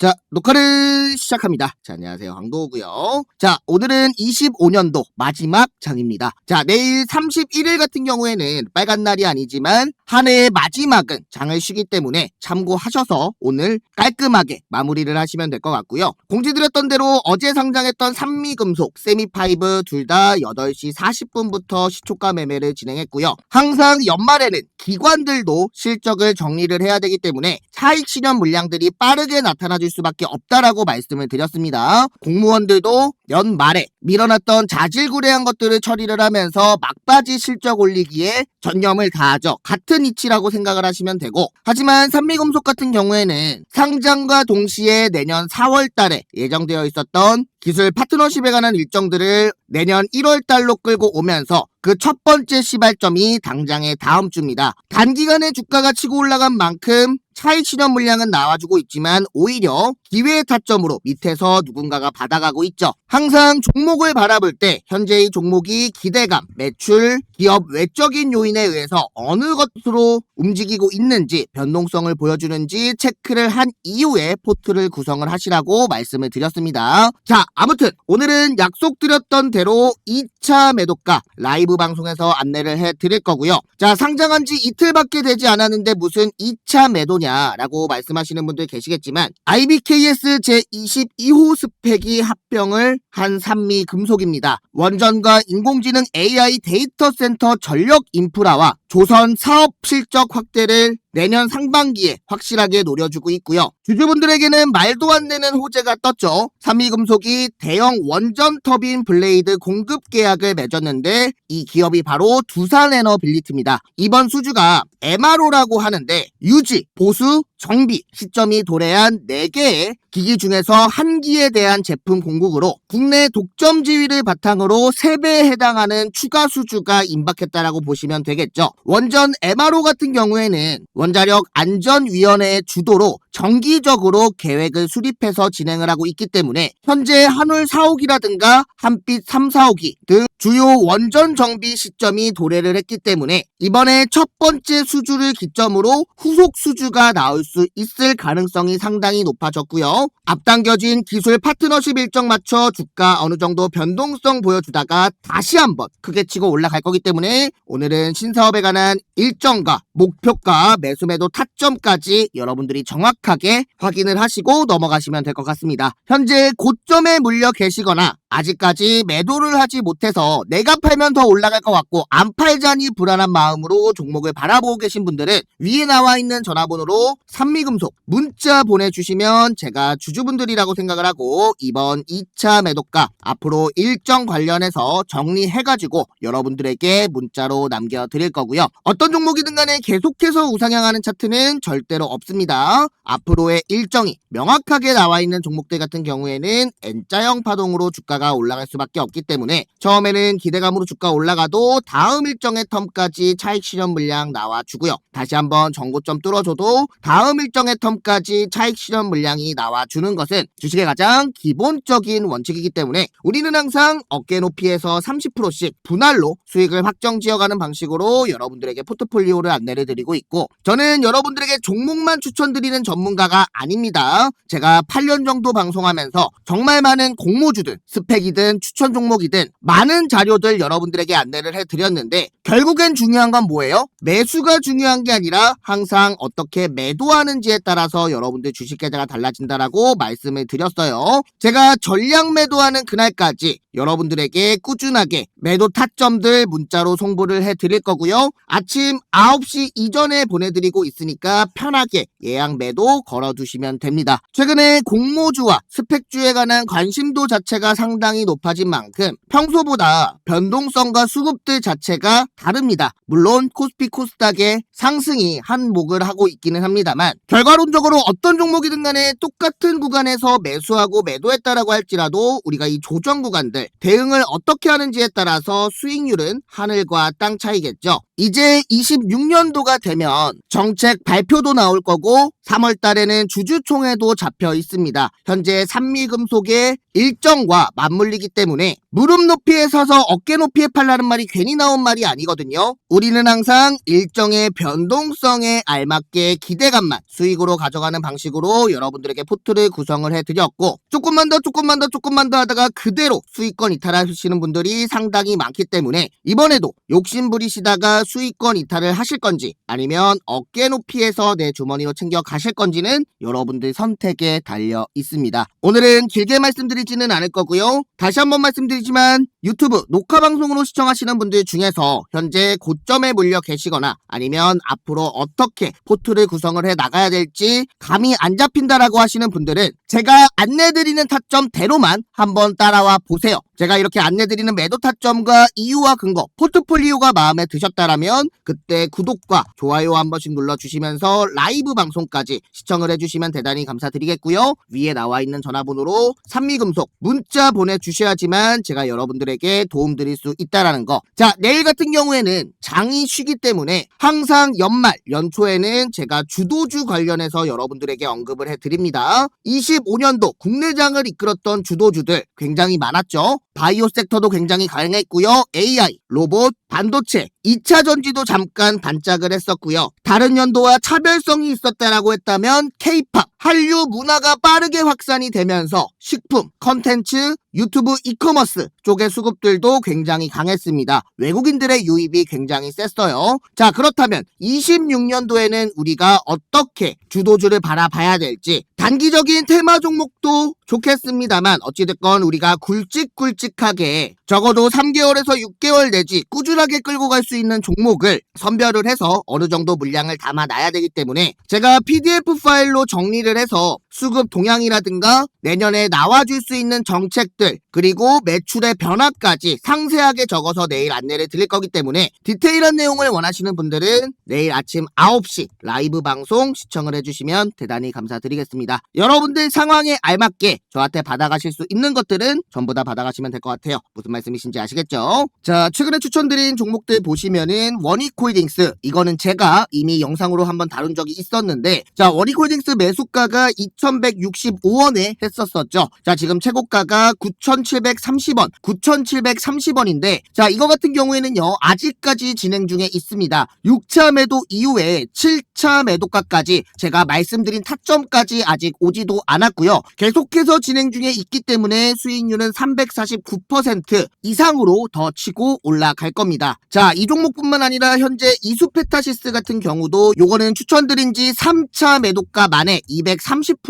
자, 녹화를 시작합니다. 자, 안녕하세요. 황도우고요. 자, 오늘은 25년도 마지막 장입니다. 자, 내일 31일 같은 경우에는 빨간 날이 아니지만 한 해의 마지막은 장을 쉬기 때문에 참고하셔서 오늘 깔끔하게 마무리를 하시면 될 것 같고요. 공지드렸던 대로 어제 상장했던 산미금속, 세미파이브 둘 다 8시 40분부터 시초가 매매를 진행했고요. 항상 연말에는 기관들도 실적을 정리를 해야 되기 때문에 차익 실현 물량들이 빠르게 나타나줄 수밖에 없다라고 말씀을 드렸습니다. 공무원들도 연말에 밀어놨던 자질구레한 것들을 처리를 하면서 막바지 실적 올리기에 전념을 다하죠. 같은 이치라고 생각을 하시면 되고 하지만 산미금속 같은 경우에는 상장과 동시에 내년 4월 달에 예정되어 있었던 기술 파트너십에 관한 일정들을 내년 1월 달로 끌고 오면서 그 첫 번째 시발점이 당장의 다음 주입니다. 단기간에 주가가 치고 올라간 만큼 차익 실현 물량은 나와주고 있지만 오히려 기회의 타점으로 밑에서 누군가가 받아가고 있죠. 항상 종목을 바라볼 때 현재의 종목이 기대감, 매출, 기업 외적인 요인에 의해서 어느 것으로 움직이고 있는지 변동성을 보여주는지 체크를 한 이후에 포트를 구성을 하시라고 말씀을 드렸습니다. 자, 아무튼 오늘은 약속드렸던 대로 2차 매도가 라이브 방송에서 안내를 해 드릴 거고요. 자, 상장한 지 이틀밖에 되지 않았는데 무슨 2차 매도냐 라고 말씀하시는 분들 계시겠지만 IBKS 제22호 스펙이 합병을 한 산미 금속입니다. 원전과 인공지능 AI 데이터 센터 전력 인프라와 조선 사업 실적 확대를 내년 상반기에 확실하게 노려주고 있고요. 주주분들에게는 말도 안 되는 호재가 떴죠. 삼미금속이 대형 원전 터빈 블레이드 공급 계약을 맺었는데 이 기업이 바로 두산에너빌리티입니다. 이번 수주가 MRO라고 하는데 유지, 보수, 정비 시점이 도래한 4개의 기기 중에서 한 기에 대한 제품 공급으로 국내 독점 지위를 바탕으로 3배에 해당하는 추가 수주가 임박했다라고 보시면 되겠죠. 원전 MRO 같은 경우에는 원자력 안전위원회의 주도로 정기적으로 계획을 수립해서 진행을 하고 있기 때문에 현재 한울 4호기라든가 한빛 3, 4호기 등 주요 원전 정비 시점이 도래를 했기 때문에 이번에 첫 번째 수주를 기점으로 후속 수주가 나올 수 있을 가능성이 상당히 높아졌고요. 앞당겨진 기술 파트너십 일정 맞춰 주가 어느 정도 변동성 보여주다가 다시 한번 크게 치고 올라갈 거기 때문에 오늘은 신사업에 관한 일정과 목표가 매수매도 타점까지 여러분들이 정확 하게 확인을 하시고 넘어가시면 될 것 같습니다. 현재 고점에 물려 계시거나 아직까지 매도를 하지 못해서 내가 팔면 더 올라갈 것 같고 안 팔자니 불안한 마음으로 종목을 바라보고 계신 분들은 위에 나와 있는 전화번호로 산미금속 문자 보내주시면 제가 주주분들이라고 생각을 하고 이번 2차 매도가 앞으로 일정 관련해서 정리해가지고 여러분들에게 문자로 남겨드릴 거고요. 어떤 종목이든 간에 계속해서 우상향하는 차트는 절대로 없습니다. 앞으로의 일정이 명확하게 나와 있는 종목들 같은 경우에는 N자형 파동으로 주가가 올라갈 수밖에 없기 때문에 처음에는 기대감으로 주가 올라가도 다음 일정의 텀까지 차익 실현 물량 나와주고요. 다시 한번 정고점 뚫어줘도 다음 일정의 텀까지 차익 실현 물량이 나와주는 것은 주식의 가장 기본적인 원칙이기 때문에 우리는 항상 어깨 높이에서 30%씩 분할로 수익을 확정 지어가는 방식으로 여러분들에게 포트폴리오를 안내를 드리고 있고 저는 여러분들에게 종목만 추천드리는 전문가가 아닙니다. 제가 8년 정도 방송하면서 정말 많은 공모주든 스펙이든 추천 종목이든 많은 자료들 여러분들에게 안내를 해드렸는데 결국엔 중요한 건 뭐예요? 매수가 중요한 게 아니라 항상 어떻게 매도하는지에 따라서 여러분들 주식 계좌가 달라진다라고 말씀을 드렸어요. 제가 전량 매도하는 그날까지 여러분들에게 꾸준하게 매도 타점들 문자로 송부를 해드릴 거고요. 아침 9시 이전에 보내드리고 있으니까 편하게 예약 매도 걸어두시면 됩니다. 최근에 공모주와 스펙주에 관한 관심도 자체가 상당히 높아진 만큼 평소보다 변동성과 수급들 자체가 다릅니다. 물론 코스피 코스닥의 상승이 한몫을 하고 있기는 합니다만 결과론적으로 어떤 종목이든 간에 똑같은 구간에서 매수하고 매도했다라고 할지라도 우리가 이 조정 구간들 대응을 어떻게 하는지에 따라서 수익률은 하늘과 땅 차이겠죠. 이제 26년도가 되면 정책 발표도 나올 거고 3월 달에는 주주총회도 잡혀 있습니다. 현재 산미금속의 일정과 맞물리기 때문에 무릎 높이에 서서 어깨 높이에 팔라는 말이 괜히 나온 말이 아니거든요. 우리는 항상 일정의 변동성에 알맞게 기대감만 수익으로 가져가는 방식으로 여러분들에게 포트를 구성을 해드렸고 조금만 더 조금만 더 조금만 더 하다가 그대로 수익권 이탈하시는 분들이 상당히 많기 때문에 이번에도 욕심 부리시다가 수익권 이탈을 하실 건지 아니면 어깨 높이에서 내 주머니로 챙겨 가실 건지는 여러분들 선택에 달려 있습니다. 오늘은 길게 말씀드리지는 않을 거고요. 다시 한번 말씀드리 지만 유튜브 녹화 방송으로 시청하시는 분들 중에서 현재 고점에 물려 계시거나 아니면 앞으로 어떻게 포트를 구성을 해 나가야 될지 감이 안 잡힌다라고 하시는 분들은 제가 안내드리는 타점대로만 한번 따라와 보세요. 제가 이렇게 안내드리는 매도 타점과 이유와 근거, 포트폴리오가 마음에 드셨다라면 그때 구독과 좋아요 한 번씩 눌러주시면서 라이브 방송까지 시청을 해주시면 대단히 감사드리겠고요. 위에 나와 있는 전화번호로 산미금속 문자 보내주셔야지만 제가 여러 분들에게 도움드릴 수 있다라는 거. 자, 내일 같은 경우에는 장이 쉬기 때문에 항상 연말, 연초에는 제가 주도주 관련해서 여러분들에게 언급을 해드립니다. 25년도 국내장을 이끌었던 주도주들 굉장히 많았죠. 바이오 섹터도 굉장히 강했고요. AI, 로봇, 반도체, 2차 전지도 잠깐 반짝을 했었고요. 다른 연도와 차별성이 있었다라고 했다면 K-팝, 한류 문화가 빠르게 확산이 되면서 식품, 컨텐츠, 유튜브 이커머스 쪽의 수급들도 굉장히 강했습니다. 외국인들의 유입이 굉장히 셌어요. 자, 그렇다면 26년도에는 우리가 어떻게 주도주를 바라봐야 될지 단기적인 테마 종목도 좋겠습니다만 어찌됐건 우리가 굵직굵직하게 적어도 3개월에서 6개월 내지 꾸준하게 끌고 갈 수 있는 종목을 선별을 해서 어느 정도 물량을 담아놔야 되기 때문에 제가 PDF 파일로 정리를 해서 수급 동향이라든가 내년에 나와줄 수 있는 정책들 그리고 매출의 변화까지 상세하게 적어서 내일 안내를 드릴 거기 때문에 디테일한 내용을 원하시는 분들은 내일 아침 9시 라이브 방송 시청을 해주시면 대단히 감사드리겠습니다. 여러분들 상황에 알맞게 저한테 받아가실 수 있는 것들은 전부 다 받아가시면 될 것 같아요. 무슨 말씀이신지 아시겠죠? 자, 최근에 추천드린 종목들 보시면은 원익홀딩스 이거는 제가 이미 영상으로 한번 다룬 적이 있었는데 자, 원익홀딩스 매수가가 2,165원에 했었었죠. 자, 지금 최고가가 9,730원, 9,730원인데 자, 이거 같은 경우에는요. 아직까지 진행 중에 있습니다. 6차 매도 이후에 7차 매도가까지 제가 말씀드린 타점까지 아직 오지도 않았고요. 계속해서 진행 중에 있기 때문에 수익률은 349% 이상으로 더 치고 올라갈 겁니다. 자, 이 종목뿐만 아니라 현재 이수페타시스 같은 경우도 요거는 추천드린 지 3차 매도가 만에 230%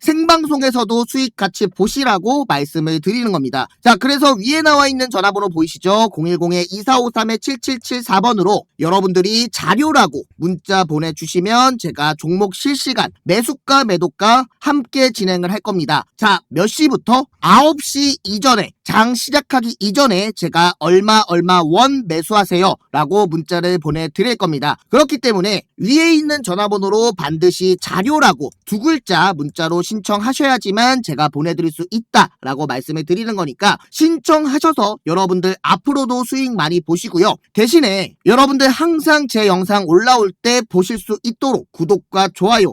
생방송에서도 수익 같이 보시라고 말씀을 드리는 겁니다. 자, 그래서 위에 나와 있는 전화번호 보이시죠? 010-2453-7774번으로 여러분들이 자료라고 문자 보내주시면 제가 종목 실시간 매수가 매도가 함께 진행을 할 겁니다. 자, 몇 시부터? 9시 이전에 장 시작하기 이전에 제가 얼마 얼마 원 매수하세요 라고 문자를 보내드릴 겁니다. 그렇기 때문에 위에 있는 전화번호로 반드시 자료라고 두 글자 문자로 신청하셔야지만 제가 보내드릴 수 있다 라고 말씀을 드리는 거니까 신청하셔서 여러분들 앞으로도 수익 많이 보시고요. 대신에 여러분들 항상 제 영상 올라올 때 보실 수 있도록 구독과 좋아요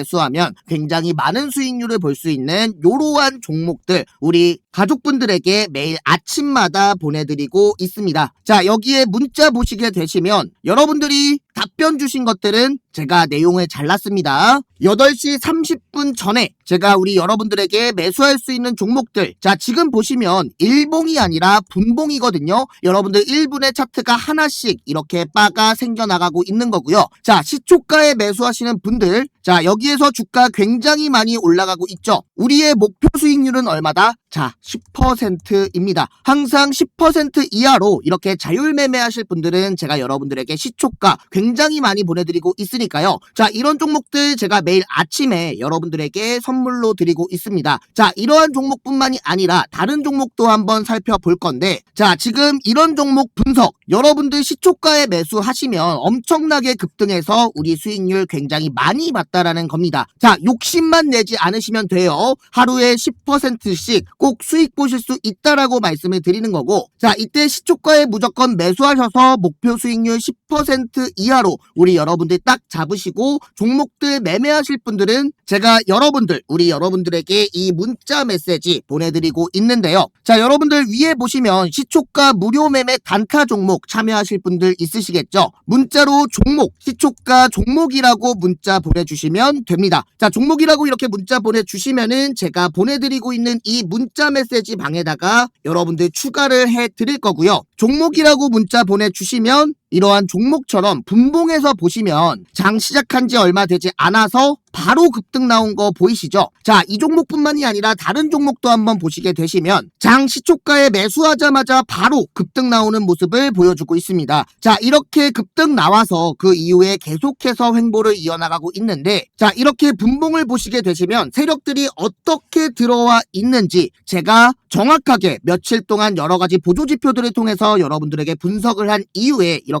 수하면 굉장히 많은 수익률을 볼 수 있는 이러한 종목들 우리 가족분들에게 매일 아침마다 보내드리고 있습니다. 자, 여기에 문자 보시게 되시면 여러분들이 답변 주신 것들은 제가 내용을 잘랐습니다. 8시 30분 전에 제가 우리 여러분들에게 매수할 수 있는 종목들. 자, 지금 보시면 일봉이 아니라 분봉이거든요. 여러분들 1분의 차트가 하나씩 이렇게 바가 생겨나가고 있는 거고요. 자, 시초가에 매수하시는 분들. 자, 여기에서 주가 굉장히 많이 올라가고 있죠. 우리의 목표 수익률은 얼마다? 자, 10%입니다. 항상 10% 이하로 이렇게 자율 매매하실 분들은 제가 여러분들에게 시초가 굉장히 많이 보내드리고 있으니까요. 자, 이런 종목들 제가 매일 아침에 여러분들에게 선물로 드리고 있습니다. 자, 이러한 종목뿐만이 아니라 다른 종목도 한번 살펴볼 건데, 자, 지금 이런 종목 분석, 여러분들 시초가에 매수하시면 엄청나게 급등해서 우리 수익률 굉장히 많이 봤다라는 겁니다. 자, 욕심만 내지 않으시면 돼요. 하루에 10%씩 꼭 수익 보실 수 있다라고 말씀을 드리는 거고, 자, 이때 시초가에 무조건 매수하셔서 목표 수익률 10% 이하로 우리 여러분들 딱 잡으시고 종목들 매매하실 분들은 제가 여러분들, 우리 여러분들에게 이 문자 메시지 보내드리고 있는데요. 자, 여러분들 위에 보시면 시초가 무료 매매 단타 종목 참여하실 분들 있으시겠죠? 문자로 종목, 시초가 종목이라고 문자 보내주시면 됩니다. 자, 종목이라고 이렇게 문자 보내주시면은 제가 보내드리고 있는 이 문자 메시지 방에다가 여러분들 추가를 해 드릴 거고요. 종목이라고 문자 보내주시면 이러한 종목처럼 분봉에서 보시면 장 시작한 지 얼마 되지 않아서 바로 급등 나온 거 보이시죠? 자, 이 종목뿐만이 아니라 다른 종목도 한번 보시게 되시면 장 시초가에 매수하자마자 바로 급등 나오는 모습을 보여주고 있습니다. 자, 이렇게 급등 나와서 그 이후에 계속해서 횡보를 이어나가고 있는데 자, 이렇게 분봉을 보시게 되시면 세력들이 어떻게 들어와 있는지 제가 정확하게 며칠 동안 여러 가지 보조 지표들을 통해서 여러분들에게 분석을 한 이후에 이렇게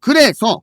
그래서